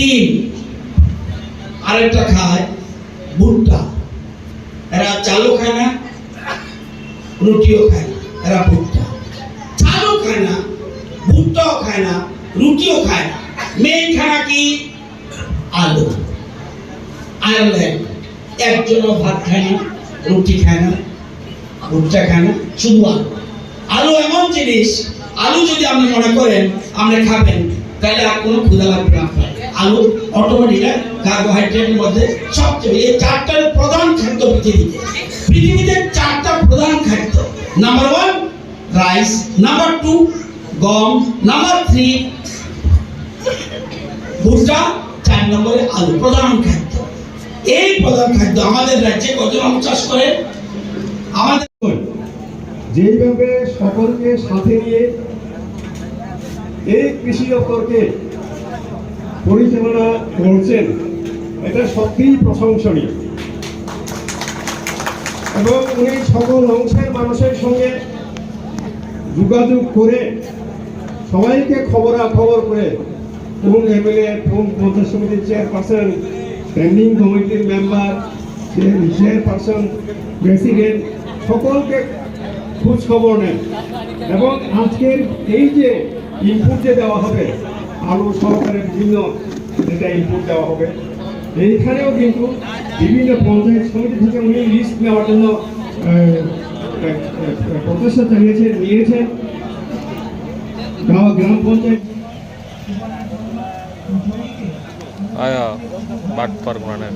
ডিম আরেকটা খায় ভুট্টা। এরা চালও খায় না, রুটিও খায় না, এরা ভুট্টা। চালও খায় না, ভুট্টাও খায় না, রুটিও খায় না। মেইন খানা কি? আলু। আয়ারল্যান্ড। একজনও ভাত খায় না রুটি খায় না, ভুট্টা খায় না, শুধু আলু। আলু এমন জিনিস, আলু যদি আপনি মনে করেন, আপনি খাবেন, তাহলে আর কোনো ক্ষুধা লাগবে না আলু, অটোমেটিক কার্বোহাইড্রেটের মধ্যে সবচেয়ে এই চারটার প্রধান খাদ্য পৃথিবীতে। পৃথিবীতে চারটা প্রধান খাদ্য। Number one rice number two গম. নাম্বার থ্রি ভুট্টা। চার নম্বরে আলু, প্রধান খাদ্য। এই প্রধান খাদ্য আমাদের রাজ্যে কতজন চাষ করে? আমাদের যেইভাবে সকলকে সাথে নিয়ে এই কৃষি দপ্তরকে পরিচালনা করছেন, এটা সত্যিই প্রশংসনীয়। এবং উনি সকল অংশের মানুষের সঙ্গে যোগাযোগ করে সবাইকে খবরাখবর করে কোন এমএলএ, কোন পঞ্চায়েত সমিতির চেয়ারপারসন, স্ট্যান্ডিং কমিটির মেম্বার চেয়ারপারসন, প্রেসিডেন্ট, সকলকে খোঁজ খবর নেন। এবং আজকের এই যে ইনপুট যে দেওয়া হবে আলু সরকারের বিভিন্ন যেটা ইনপুট দেওয়া হবে। এইখানেও কিন্তু বিভিন্ন পঞ্চায়েত সমিতি থেকে উনি লিস্ট নেওয়ার জন্য প্রচেষ্টা চালিয়েছেন নিয়েছেন গ্রাম পঞ্চায়েত। আয়া, বাট পারব না।